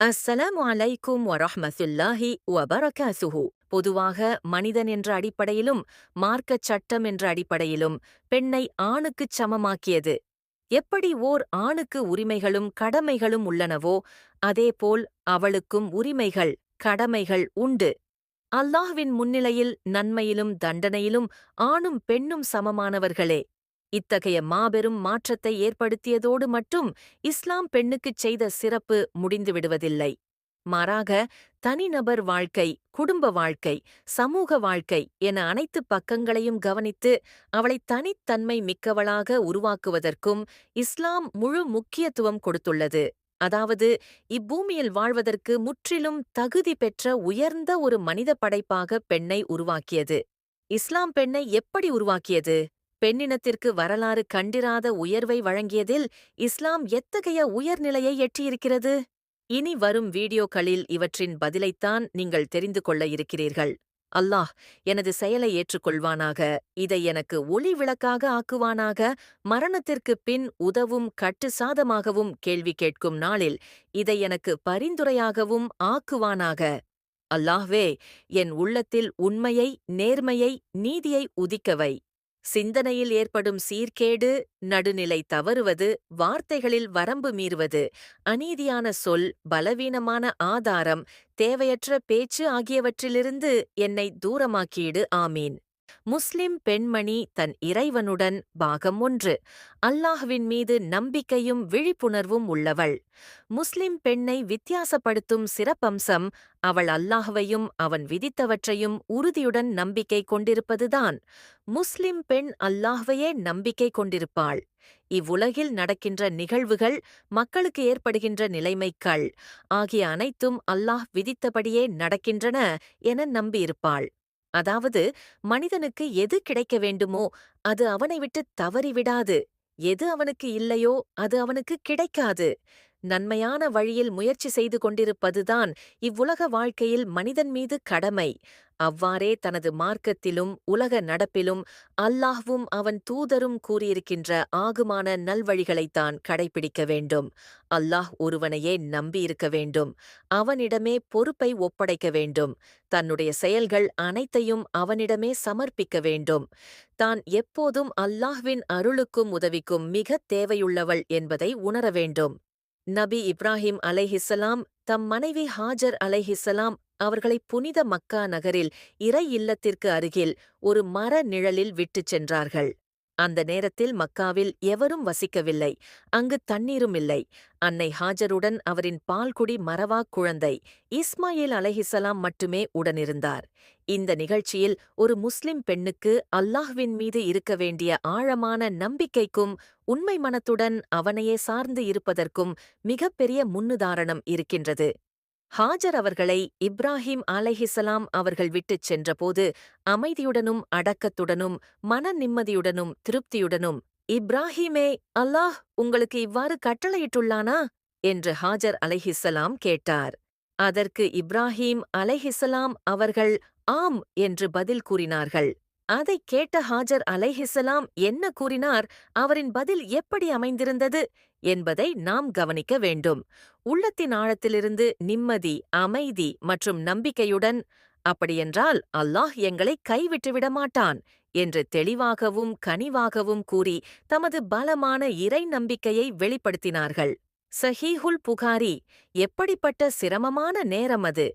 அஸ்ஸலாமு அலைக்கும் வரஹ்மத்துல்லாஹி வபரகாசுஹு பொதுவாக மனிதன் என்ற அடிப்படையிலும் மார்க்கச் சட்டம் என்ற அடிப்படையிலும் பெண்ணை ஆணுக்குச் சமமாக்கியது. எப்படி ஓர் ஆணுக்கு உரிமைகளும் கடமைகளும் உள்ளனவோ அதேபோல் அவளுக்கும் உரிமைகள் கடமைகள் உண்டு. அல்லாஹ்வின் முன்னிலையில் நன்மையிலும் தண்டனையிலும் ஆணும் பெண்ணும் சமமானவர்களே. இத்தகைய மாபெரும் மாற்றத்தை ஏற்படுத்தியதோடு மட்டும் இஸ்லாம் பெண்ணுக்குச் செய்த சிறப்பு முடிந்துவிடுவதில்லை. மாறாக தனிநபர் வாழ்க்கை குடும்ப வாழ்க்கை சமூக வாழ்க்கை என அனைத்து பக்கங்களையும் கவனித்து அவளை தனித்தன்மை மிக்கவளாக உருவாக்குவதற்கும் இஸ்லாம் முழு முக்கியத்துவம் கொடுத்துள்ளது. அதாவது இப்பூமியில் வாழ்வதற்கு முற்றிலும் தகுதி பெற்ற உயர்ந்த ஒரு மனித படைப்பாக பெண்ணை உருவாக்கியது. இஸ்லாம் பெண்ணை எப்படி உருவாக்கியது? பெண்ணினத்திற்கு வரலாறு கண்டிராத உயர்வை வழங்கியதில் இஸ்லாம் எத்தகைய உயர்நிலையை எட்டியிருக்கிறது? இனி வரும் வீடியோக்களில் இவற்றின் பதிலைத்தான் நீங்கள் தெரிந்து கொள்ள இருக்கிறீர்கள். அல்லாஹ் எனது செயலை ஏற்றுக்கொள்வானாக இதை எனக்கு ஒளி விளக்காக ஆக்குவானாக மரணத்திற்குப் பின் உதவும் கட்டு சாதமாகவும் கேள்வி கேட்கும் நாளில் இதை எனக்கு பரிந்துரையாகவும் ஆக்குவானாக. அல்லாஹ்வே என் உள்ளத்தில் உண்மையை நேர்மையை நீதியை உதிக்கவை. சிந்தனையில் ஏற்படும் சீர்கேடு நடுநிலை தவறுவது வார்த்தைகளில் வரம்பு மீறுவது அநீதியான சொல் பலவீனமான ஆதாரம் தேவையற்ற பேச்சு ஆகியவற்றிலிருந்து என்னை தூரமாக்கிடு ஆமீன். முஸ்லிம் பெண்மணி தன் இறைவனுடன் பாகம் ஒன்று. அல்லாஹ்வின் மீது நம்பிக்கையும் விழிப்புணர்வும் உள்ளவள். முஸ்லிம் பெண்ணை வித்தியாசப்படுத்தும் சிறப்பம்சம் அவள் அல்லாஹ்வையும் அவன் விதித்தவற்றையும் உறுதியுடன் நம்பிக்கை கொண்டிருப்பதுதான். முஸ்லிம் பெண் அல்லாஹ்வையே நம்பிக்கை கொண்டிருப்பாள். இவ்வுலகில் நடக்கின்ற நிகழ்வுகள் மக்களுக்கு ஏற்படுகின்ற நிலைமைகள் ஆகிய அனைத்தும் அல்லாஹ் விதித்தபடியே நடக்கின்றன என நம்பியிருப்பாள். அதாவது மனிதனுக்கு எது கிடைக்க வேண்டுமோ அது அவனை விட்டு தவறிவிடாது எது அவனுக்கு இல்லையோ அது அவனுக்கு கிடைக்காது. நன்மையான வழியில் முயற்சி செய்து கொண்டிருப்பதுதான் இவ்வுலக வாழ்க்கையில் மனிதன் மீது கடமை. அவ்வாறே தனது மார்க்கத்திலும் உலக நடப்பிலும் அல்லாஹ்வும் அவன் தூதரும் கூறியிருக்கின்ற ஆகுமான நல்வழிகளைத்தான் கடைபிடிக்க வேண்டும். அல்லாஹ் ஒருவனையே நம்பியிருக்க வேண்டும். அவனிடமே பொறுப்பை ஒப்படைக்க வேண்டும். தன்னுடைய செயல்கள் அனைத்தையும் அவனிடமே சமர்ப்பிக்க வேண்டும். தான் எப்போதும் அல்லாஹ்வின் அருளுக்கும் உதவிக்கும் மிகத் தேவையுள்ளவள் என்பதை உணர வேண்டும். நபி இப்ராஹிம் அலைஹிஸ்ஸலாம் தம் மனைவி ஹாஜர் அலைஹிஸ்ஸலாம் அவர்களை புனித மக்கா நகரில் இறை இல்லத்திற்கு அருகில் ஒரு மர நிழலில் விட்டுச் சென்றார்கள். அந்த நேரத்தில் மக்காவில் எவரும் வசிக்கவில்லை. அங்கு தண்ணீரும் இல்லை. அன்னை ஹாஜருடன் அவரின் பால்குடி மரவா குழந்தை இஸ்மாயில் அலைஹிசலாம் மட்டுமே உடனிருந்தார். இந்த நிகழ்ச்சியில் ஒரு முஸ்லிம் பெண்ணுக்கு அல்லாஹ்வின் மீது இருக்க வேண்டிய ஆழமான நம்பிக்கைக்கும் உண்மை மனத்துடன் அவனையே சார்ந்து இருப்பதற்கும் மிகப்பெரிய முன்னுதாரணம் இருக்கின்றது. ஹாஜர் அவர்களை இப்ராஹிம் அலைஹிசலாம் அவர்கள் விட்டுச் சென்றபோது அமைதியுடனும் அடக்கத்துடனும் மன நிம்மதியுடனும் திருப்தியுடனும் இப்ராஹிமே அல்லாஹ் உங்களுக்கு இவ்வாறு கட்டளையிட்டுள்ளானா? என்று ஹாஜர் அலைஹிசலாம் கேட்டார். அதற்கு இப்ராஹிம் அலைஹிசலாம் அவர்கள் ஆம் என்று பதில் கூறினார்கள். அதைக் கேட்ட ஹாஜர் அலைஹிசலாம் என்ன கூறினார்? அவரின் பதில் எப்படி அமைந்திருந்தது? என்பதை நாம் கவனிக்க வேண்டும். உள்ளத்தின் ஆழத்திலிருந்து நிம்மதி அமைதி மற்றும் நம்பிக்கையுடன் அப்படியென்றால் அல்லாஹ் எங்களை கைவிட்டுவிட மாட்டான் என்று தெளிவாகவும் கனிவாகவும் கூறி தமது பலமான இறை நம்பிக்கையை வெளிப்படுத்தினார்கள். சஹீஹுல் புகாரி எப்படிப்பட்ட சிரமமான நேரம் அது?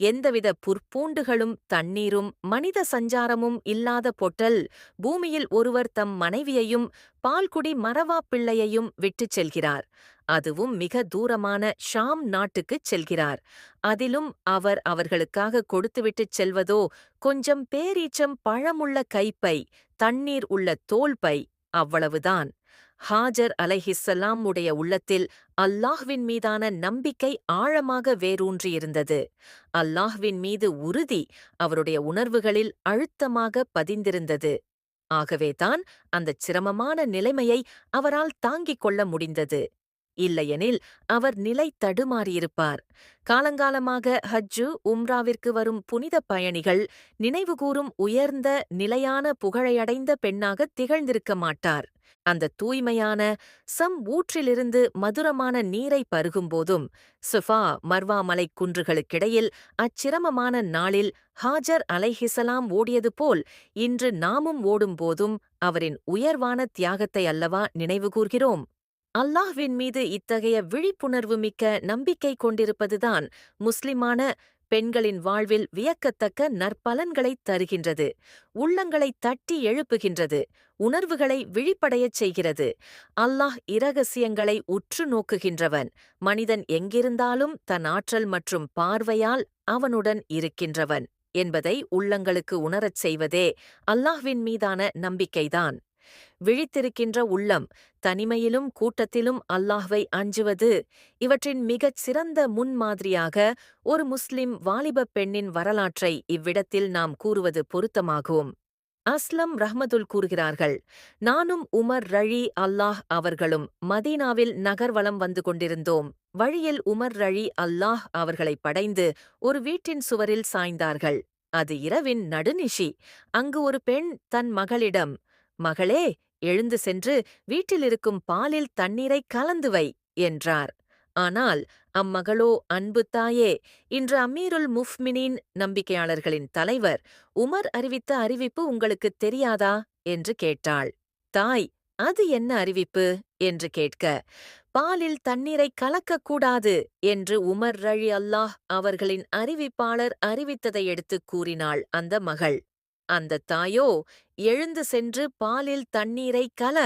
எந்தவித புற்பூண்டுகளும் தண்ணீரும் மனித சஞ்சாரமும் இல்லாத பொட்டல் பூமியில் ஒருவர் தம் மனைவியையும் பால்குடி மரவா பிள்ளையையும் விட்டுச் செல்கிறார். அதுவும் மிக தூரமான ஷாம் நாட்டுக்குச் செல்கிறார். அதிலும் அவர் அவர்களுக்காக கொடுத்துவிட்டுச் செல்வதோ கொஞ்சம் பேரீச்சம் பழமுள்ள கைப்பை தண்ணீர் உள்ள தோல்பை அவ்வளவுதான். ஹாஜர் அலைஹிஸ்ஸலாம் உடைய உள்ளத்தில் அல்லாஹ்வின் மீதான நம்பிக்கை ஆழமாக வேரூன்றியிருந்தது. அல்லாஹ்வின் மீது உறுதி அவருடைய உணர்வுகளில் அழுத்தமாக பதிந்திருந்தது. ஆகவேதான் அந்தச் சிரமமான நிலைமையை அவரால் தாங்கிக் கொள்ள முடிந்தது. இல்லையெனில் அவர் நிலை தடுமாறியிருப்பார். காலங்காலமாக ஹஜ்ஜு உம்ராவிற்கு வரும் புனித பயணிகள் நினைவுகூரும் உயர்ந்த நிலையான புகழையடைந்த பெண்ணாக திகழ்ந்திருக்க மாட்டார். அந்த தூய்மையான சம் ஊற்றிலிருந்து மதுரமான நீரை பருகும்போதும் சுஃபா மர்வா மலைக் குன்றுகளுக்கிடையில் அச்சிரமமான நாளில் ஹாஜர் அலைஹிசலாம் ஓடியது போல் இன்று நாமும் ஓடும்போதும் அவரின் உயர்வான தியாகத்தை அல்லவா நினைவுகூர்கிறோம் அல்லாஹ்வின் மீது இத்தகைய விழிப்புணர்வு மிக்க நம்பிக்கை கொண்டிருப்பதுதான் முஸ்லிமான பெண்களின் வாழ்வில் வியக்கத்தக்க நற்பலன்களைத் தருகின்றது. உள்ளங்களை தட்டி எழுப்புகின்றது. உணர்வுகளை விழிப்படையச் செய்கிறது. அல்லாஹ் இரகசியங்களை உற்று நோக்குகின்றவன். மனிதன் எங்கிருந்தாலும் தன் ஆற்றல் மற்றும் பார்வையால் அவனுடன் இருக்கின்றவன் என்பதை உள்ளங்களுக்கு உணரச் செய்வதே அல்லாஹ்வின் மீதான நம்பிக்கைதான். விழித்திருக்கின்ற உள்ளம் தனிமையிலும் கூட்டத்திலும் அல்லாஹ்வை அஞ்சுவது இவற்றின் மிகச் சிறந்த முன்மாதிரியாக ஒரு முஸ்லிம் வாலிபப் பெண்ணின் வரலாற்றை இவ்விடத்தில் நாம் கூறுவது பொருத்தமாகும். அஸ்லம் ரஹ்மதுல் கூறுகிறார்கள் நானும் உமர் ரழி அல்லாஹ் அவர்களும் மதீனாவில் நகர்வலம் வந்து கொண்டிருந்தோம். வழியில் உமர் ரழி அல்லாஹ் அவர்களை படைந்து ஒரு வீட்டின் சுவரில் சாய்ந்தார்கள். அது இரவின் நடுநிஷி. அங்கு ஒரு பெண் தன் மகளிடம் மகளே எழுந்து சென்று வீட்டிலிருக்கும் பாலில் தண்ணீரை கலந்து வை என்றார். ஆனால் அம்மகளோ அன்பு தாயே இன்று அமீருல் முஃப்மினின் நம்பிக்கையாளர்களின் தலைவர் உமர் அறிவித்த அறிவிப்பு உங்களுக்குத் தெரியாதா? என்று கேட்டாள். தாய் அது என்ன அறிவிப்பு? என்று கேட்க பாலில் தண்ணீரை கலக்கக்கூடாது என்று உமர் ரழி அல்லாஹ் அவர்களின் அறிவிப்பாளர் அறிவித்ததை எடுத்துக் கூறினாள் அந்த மகள். அந்த தாயோ எழுந்து சென்று பாலில் தண்ணீரை கல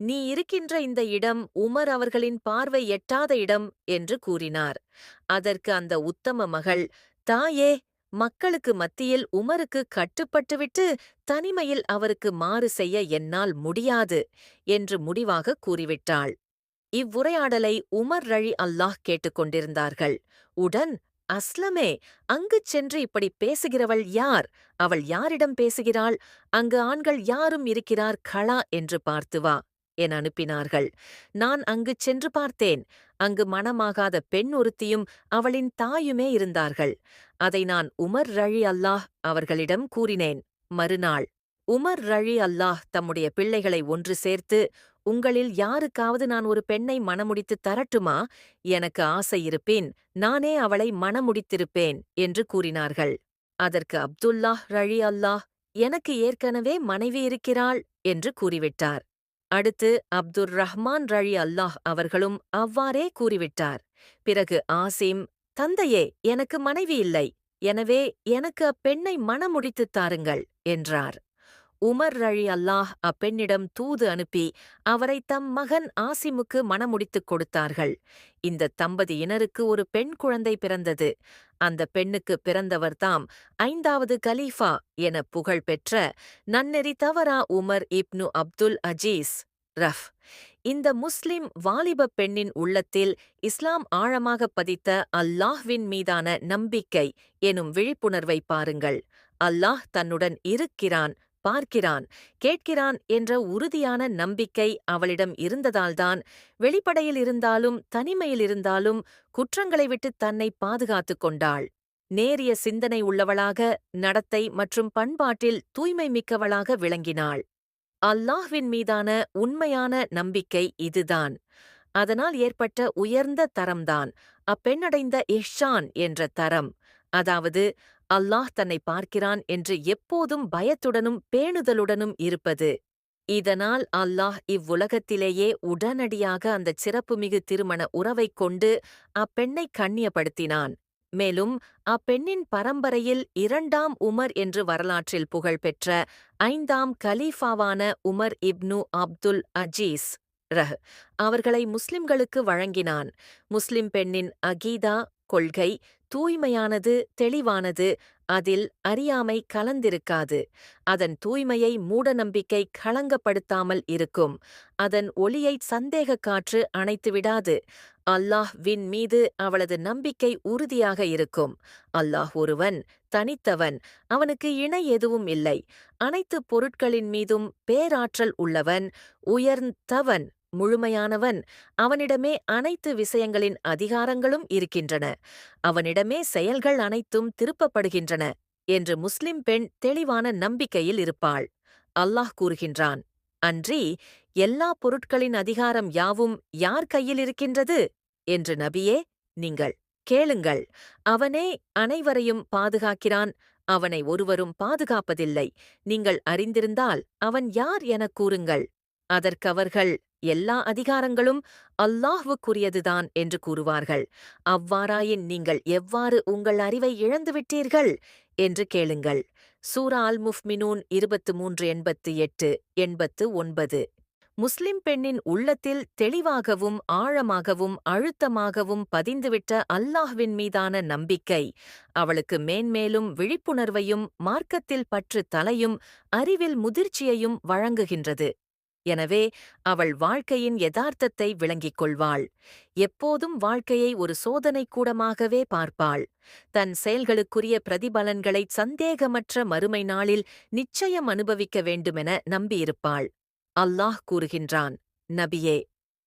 நீ இருக்கின்ற இந்த இடம் உமர் அவர்களின் பார்வை எட்டாத இடம் என்று கூறினார். அதற்கு அந்த உத்தம மகள் தாயே மக்களுக்கு மத்தியில் உமருக்கு கட்டுப்பட்டுவிட்டு தனிமையில் அவருக்கு மாறு செய்ய என்னால் முடியாது என்று முடிவாக கூறிவிட்டாள். இவ்வுரையாடலை உமர் ரழி அல்லாஹ் கேட்டுக்கொண்டிருந்தார்கள் உடன் அஸ்லமே அங்குச் சென்று இப்படி பேசுகிறவள் யார்? அவள் யாரிடம் பேசுகிறாள்? அங்கு ஆண்கள் யாரும் இருக்கிறார் களா என்று பார்த்து வா என அனுப்பினார்கள். நான் அங்குச் சென்று பார்த்தேன். அங்கு மணமாகாத பெண் ஒருத்தியும் அவளின் தாயுமே இருந்தார்கள். அதை நான் உமர் ரழி அல்லாஹ் அவர்களிடம் கூறினேன். மறுநாள் உமர் ரழி அல்லாஹ் தம்முடைய பிள்ளைகளை ஒன்று சேர்த்து உங்களில் யாருக்காவது நான் ஒரு பெண்ணை மணமுடித்துத் தரட்டுமா? எனக்கு ஆசை இருப்பேன். நானே அவளை மணமுடித்திருப்பேன் என்று கூறினார்கள். அதற்கு அப்துல்லாஹ் ரழி அல்லாஹ் எனக்கு ஏற்கனவே மனைவி இருக்கிறாள் என்று கூறிவிட்டார். அடுத்து அப்துர் ரஹ்மான் ரழி அல்லாஹ் அவர்களும் அவ்வாறே கூறிவிட்டார். பிறகு ஆசிம் தந்தையே எனக்கு மனைவி இல்லை. எனவே எனக்கு அப்பெண்ணை மணமுடித்துத் தாருங்கள் என்றார். உமர் ரழி அல்லாஹ் அப்பெண்ணிடம் தூது அனுப்பி அவரை தம் மகன் ஆசிமுக்கு மணமுடித்துக் கொடுத்தார்கள். இந்த தம்பதியினருக்கு ஒரு பெண் குழந்தை பிறந்தது. அந்த பெண்ணுக்கு பிறந்தவர்தாம் ஐந்தாவது கலீஃபா என புகழ் பெற்ற நன்னெறி தவறா உமர் இப்னு அப்துல் அஜீஸ் ரஃப். இந்த முஸ்லிம் வாலிப பெண்ணின் உள்ளத்தில் இஸ்லாம் ஆழமாக பதித்த அல்லாஹ்வின் மீதான நம்பிக்கை எனும் விழிப்புணர்வை பாருங்கள். அல்லாஹ் தன்னுடன் இருக்கிறான் பார்க்கிறான். கேட்கிறான் என்ற உறுதியான நம்பிக்கை அவளிடம் இருந்ததால்தான் வெளிப்படையில் இருந்தாலும் தனிமையில் இருந்தாலும் குற்றங்களை விட்டு தன்னை பாதுகாத்துக் கொண்டாள். நேரிய சிந்தனை உள்ளவளாக நடத்தை மற்றும் பண்பாட்டில் தூய்மை மிக்கவளாக விளங்கினாள். அல்லாஹ்வின் மீதான உண்மையான நம்பிக்கை இதுதான். அதனால் ஏற்பட்ட உயர்ந்த தரம்தான். அப்பெண்ணடைந்த இஹ்ஷான் என்ற தரம். அதாவது அல்லாஹ் தன்னை பார்க்கிறான் என்று எப்போதும் பயத்துடனும் பேணுதலுடனும் இருப்பது. இதனால் அல்லாஹ் இவ்வுலகத்திலேயே உடனடியாக அந்தச் சிறப்புமிகு திருமண உறவைக் கொண்டு அப்பெண்ணை கண்ணியப்படுத்தினான். மேலும் அப்பெண்ணின் பரம்பரையில் இரண்டாம் உமர் என்று வரலாற்றில் புகழ்பெற்ற ஐந்தாம் கலீஃபாவான உமர் இப்னு அப்துல் அஜீஸ் ரஹ் அவர்களை முஸ்லிம்களுக்கு வழங்கினான். முஸ்லிம் பெண்ணின் அகீதா கொள்கை தூய்மையானது தெளிவானது அதில் அறியாமை கலந்திருக்காது. அதன் தூய்மையை மூடநம்பிக்கை களங்கப்படுத்தாமல் இருக்கும். அதன் ஒளியைச் சந்தேக காற்று அணைத்துவிடாது அல்லாஹ் வின் மீது அவளது நம்பிக்கை உறுதியாக இருக்கும். அல்லாஹ் ஒருவன் தனித்தவன் அவனுக்கு இணை எதுவும் இல்லை. அனைத்து பொருட்களின் மீதும் பேராற்றல் உள்ளவன் உயர்ந்தவன். முழுமையானவன் அவனிடமே அனைத்து விஷயங்களின் அதிகாரங்களும் இருக்கின்றன. அவனிடமே செயல்கள் அனைத்தும் திருப்பப்படுகின்றன என்று முஸ்லிம் பெண் தெளிவான நம்பிக்கையில் இருப்பாள். அல்லாஹ் கூறுகின்றான் அன்றி எல்லா பொருட்களின் அதிகாரம் யாவும் யார் கையில் இருக்கின்றது? என்று நபியே நீங்கள் கேளுங்கள். அவனே அனைவரையும் பாதுகாக்கிறான். அவனை ஒருவரும் பாதுகாப்பதில்லை. நீங்கள் அறிந்திருந்தால் அவன் யார் எனக் கூறுங்கள். அதற்கவர்கள் எல்லா அதிகாரங்களும் அல்லாஹ்வுக்குரியதுதான் என்று கூறுவார்கள். அவ்வாறாயின் நீங்கள் எவ்வாறு உங்கள் அறிவை இழந்துவிட்டீர்கள் என்று கேளுங்கள். சூரா அல் முஃப்மினூன் இருபத்து மூன்று எண்பத்து எட்டு எண்பத்து ஒன்பது. முஸ்லிம் பெண்ணின் உள்ளத்தில் தெளிவாகவும் ஆழமாகவும் அழுத்தமாகவும் பதிந்துவிட்ட அல்லாஹ்வின் மீதான நம்பிக்கை அவளுக்கு மேன்மேலும் விழிப்புணர்வையும் மார்க்கத்தில் பற்று தலையும் அறிவில் முதிர்ச்சியையும் வழங்குகின்றது. எனவே அவள் வாழ்க்கையின் யதார்த்தத்தை விளங்கிக் கொள்வாள். எப்போதும் வாழ்க்கையை ஒரு சோதனை கூடமாகவே பார்ப்பாள். தன் செயல்களுக்குரிய பிரதிபலன்களை சந்தேகமற்ற மறுமை நாளில் நிச்சயம் அனுபவிக்க வேண்டுமென நம்பியிருப்பாள். அல்லாஹ் கூறுகின்றான் நபியே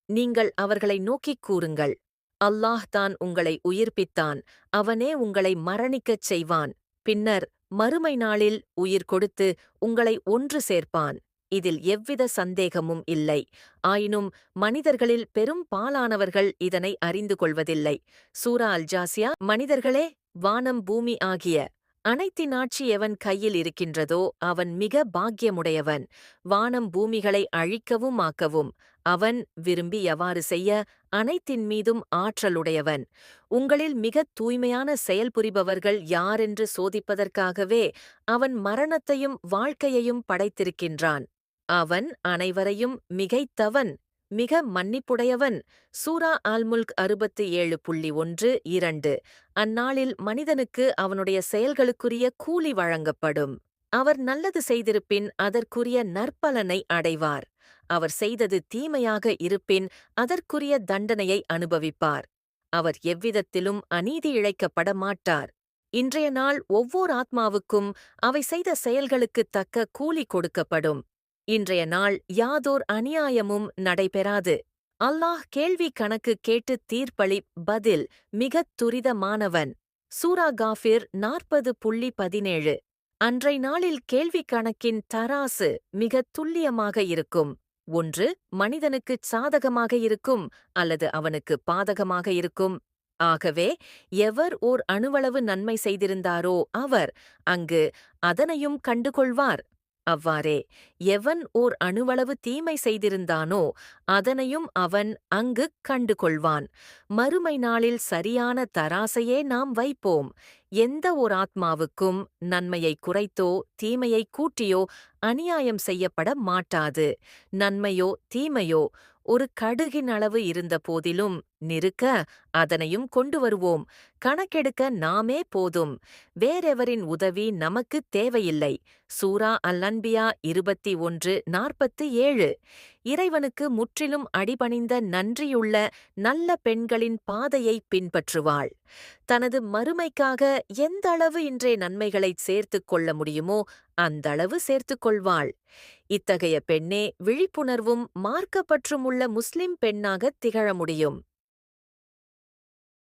நீங்கள் அவர்களை நோக்கிக் கூறுங்கள். அல்லாஹ் தான் உங்களை உயிர்ப்பித்தான். அவனே உங்களை மரணிக்கச் செய்வான். பின்னர் மறுமை நாளில் உயிர் கொடுத்து உங்களை ஒன்று சேர்ப்பான். இதில் எவ்வித சந்தேகமும் இல்லை. ஆயினும் மனிதர்களில் பெரும் பாலானவர்கள் இதனை அறிந்து கொள்வதில்லை. சூரா அல் ஜாசியா மனிதர்களே வானம் பூமி ஆகிய அனைத்தின் ஆட்சி எவன் கையில் இருக்கின்றதோ அவன் மிக பாக்கியமுடையவன். வானம் பூமிகளை அழிக்கவும் ஆக்கவும். அவன் விரும்பி எவ்வாறு செய்ய அனைத்தின் மீதும் ஆற்றலுடையவன். உங்களில் மிகத் தூய்மையான செயல்புரிபவர்கள் யாரென்று சோதிப்பதற்காகவே அவன் மரணத்தையும் வாழ்க்கையையும் படைத்திருக்கின்றான். அவன் அனைவரையும் மிகைத்தவன் மிக மன்னிப்புடையவன். சூரா ஆல்முல்க் அறுபத்து ஏழு புள்ளி ஒன்று இரண்டு. அந்நாளில் மனிதனுக்கு அவனுடைய செயல்களுக்குரிய கூலி வழங்கப்படும். அவர் நல்லது செய்திருப்பின் அதற்குரிய நற்பலனை அடைவார். அவர் செய்தது தீமையாக இருப்பின் அதற்குரிய தண்டனையை அனுபவிப்பார். அவர் எவ்விதத்திலும் அநீதி இழைக்கப்பட மாட்டார் இன்றைய நாள் ஒவ்வொரு ஆத்மாவுக்கும் அவை செய்த செயல்களுக்குத் தக்க கூலி கொடுக்கப்படும். இன்றைய நாள் யாதோர் அநியாயமும் நடைபெறாது. அல்லாஹ் கேள்வி கணக்கு கேட்டு தீர்ப்பளி பதில் மிகத் துரிதமானவன். சூரா காஃபிர் நாற்பது புள்ளி பதினேழு. அன்றை நாளில் கேள்வி கணக்கின் தராசு மிகத் துல்லியமாக இருக்கும். ஒன்று மனிதனுக்குச் சாதகமாக இருக்கும் அல்லது அவனுக்கு பாதகமாக இருக்கும். ஆகவே எவர் ஓர் அணுவளவு நன்மை செய்திருந்தாரோ அவர் அங்கு அதனையும் கண்டுகொள்வார். அவ்வாறே எவன் ஓர் அணுவளவு தீமை செய்திருந்தானோ அதனையும் அவன் அங்குக் கண்டு கொள்வான் மறுமை நாளில் சரியான தராசையே நாம் வைப்போம். எந்த ஓர் ஆத்மாவுக்கும் நன்மையை குறைத்தோ தீமையை கூட்டியோ அநியாயம் செய்யப்பட மாட்டாது. நன்மையோ தீமையோ ஒரு கடுகின் அளவு இருந்த போதிலும் நிறுக்க அதனையும் கொண்டு வருவோம். கணக்கெடுக்க நாமே போதும். வேறெவரின் உதவி நமக்குத் தேவையில்லை. சூரா அல் அன்பியா இருபத்தி ஒன்று நாற்பத்து ஏழு. இறைவனுக்கு முற்றிலும் அடிபணிந்த நன்றியுள்ள நல்ல பெண்களின் பாதையை பின்பற்றுவாள். தனது மறுமைக்காக எந்த அளவு இன்றே நன்மைகளைச் சேர்த்துக் கொள்ள முடியுமோ அந்தளவு சேர்த்துக் கொள்வாள். இத்தகைய பெண்ணே விழிப்புணர்வும் மார்க்கப்பற்றும் உள்ள முஸ்லிம் பெண்ணாகத் திகழ முடியும்.